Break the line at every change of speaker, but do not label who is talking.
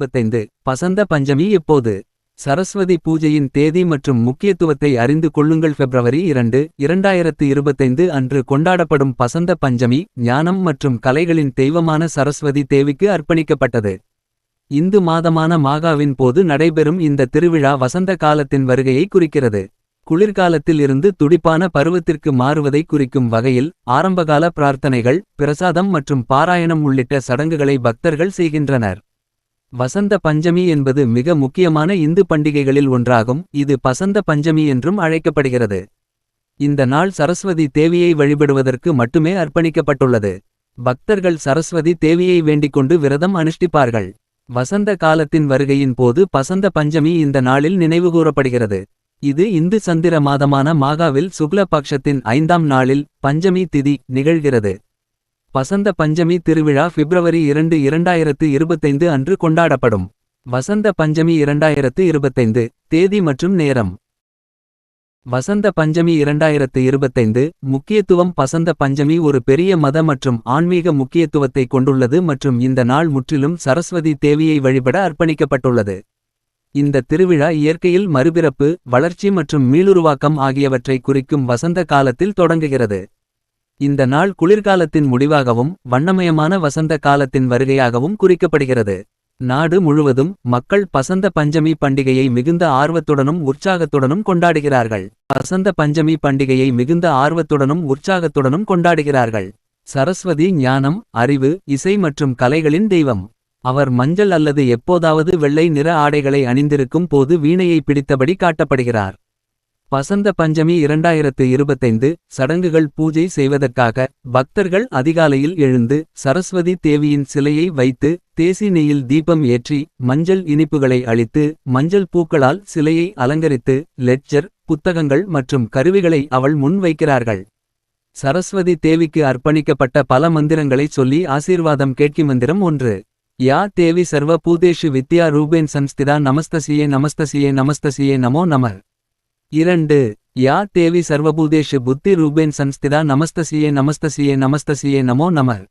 இருபத்தைந்து பசந்த பஞ்சமி எப்போது? சரஸ்வதி பூஜையின் தேதி மற்றும் முக்கியத்துவத்தை அறிந்து கொள்ளுங்கள். பிப்ரவரி இரண்டு இரண்டாயிரத்து இருபத்தைந்து அன்று கொண்டாடப்படும் பசந்த பஞ்சமி ஞானம் மற்றும் கலைகளின் தெய்வமான சரஸ்வதி தேவிக்கு அர்ப்பணிக்கப்பட்டது. இந்து மாதமான மாகாவின் போது நடைபெறும் இந்த திருவிழா வசந்த காலத்தின் வருகையை குறிக்கிறது. குளிர்காலத்தில் இருந்து துடிப்பான பருவத்திற்கு மாறுவதை குறிக்கும் வகையில் ஆரம்பகால பிரார்த்தனைகள் பிரசாதம் மற்றும் பாராயணம் உள்ளிட்ட சடங்குகளை பக்தர்கள் செய்கின்றனர். வசந்த பஞ்சமி என்பது மிக முக்கியமான இந்து பண்டிகைகளில் ஒன்றாகும். இது பசந்த பஞ்சமி என்றும் அழைக்கப்படுகிறது. இந்த நாள் சரஸ்வதி தேவியை வழிபடுவதற்கு மட்டுமே அர்ப்பணிக்கப்பட்டுள்ளது. பக்தர்கள் சரஸ்வதி தேவியை வேண்டிக்கொண்டு விரதம் அனுஷ்டிப்பார்கள். வசந்த காலத்தின் வருகையின் போது பசந்த பஞ்சமி இந்த நாளில் நினைவுகூரப்படுகிறது. இது இந்து சந்திர மாதமான மாகாவில் சுக்ல பக்ஷத்தின் ஐந்தாம் நாளில் பஞ்சமி திதி நிகழ்கிறது. வசந்த பஞ்சமி திருவிழா பிப்ரவரி இரண்டு இரண்டாயிரத்து இருபத்தைந்து அன்று கொண்டாடப்படும். வசந்த பஞ்சமி இரண்டாயிரத்து இருபத்தைந்து தேதி மற்றும் நேரம். வசந்த பஞ்சமி இரண்டாயிரத்து இருபத்தைந்து முக்கியத்துவம் பசந்த பஞ்சமி ஒரு பெரிய மத மற்றும் ஆன்மீக முக்கியத்துவத்தை கொண்டுள்ளது மற்றும் இந்த நாள் முற்றிலும் சரஸ்வதி தேவியை வழிபட அர்ப்பணிக்கப்பட்டுள்ளது. இந்த திருவிழா இயற்கையில் மறுபிறப்பு வளர்ச்சி மற்றும் மீளுருவாக்கம் ஆகியவற்றை குறிக்கும் வசந்த காலத்தில் தொடங்குகிறது. இந்த நாள் குளிர்காலத்தின் முடிவாகவும் வண்ணமயமான வசந்த காலத்தின் வருகையாகவும் குறிக்கப்படுகிறது. நாடு முழுவதும் மக்கள் பசந்த பஞ்சமி பண்டிகையை மிகுந்த ஆர்வத்துடனும் உற்சாகத்துடனும் கொண்டாடுகிறார்கள். பசந்த பஞ்சமி பண்டிகையை மிகுந்த ஆர்வத்துடனும் உற்சாகத்துடனும் கொண்டாடுகிறார்கள். சரஸ்வதி ஞானம் அறிவு இசை மற்றும் கலைகளின் தெய்வம். அவர் மஞ்சள் அல்லது எப்போதாவது வெள்ளை நிற ஆடைகளை அணிந்திருக்கும் போது வீணையை பிடித்தபடி காட்டப்படுகிறார். வசந்த பஞ்சமி இரண்டாயிரத்து இருபத்தைந்து சடங்குகள் பூஜை செய்வதற்காக பக்தர்கள் அதிகாலையில் எழுந்து சரஸ்வதி தேவியின் சிலையை வைத்து தேசி நெய்யில் தீபம் ஏற்றி மஞ்சள் இனிப்புகளை அளித்து மஞ்சள் பூக்களால் சிலையை அலங்கரித்து லெட்ஜர் புத்தகங்கள் மற்றும் கருவிகளை அவள் முன் வைக்கிறார்கள். சரஸ்வதி தேவிக்கு அர்ப்பணிக்கப்பட்ட பல மந்திரங்களை சொல்லி ஆசீர்வாதம் கேட்கி மந்திரம் ஒன்று. யா தேவி சர்வ பூதேஷு வித்யா ரூபேன் சம்ஸ்திதா நமஸ்தசியே நமஸ்தசியே நமஸ்தசியே நமோ நமர் இரண்டு யா தேவி சர்வபூதேஷு புத்தி ரூபேன் சன்ஸ்திதா நமஸ்தசியே நமஸ்தசியே நமஸ்தசியே நமோ நமர்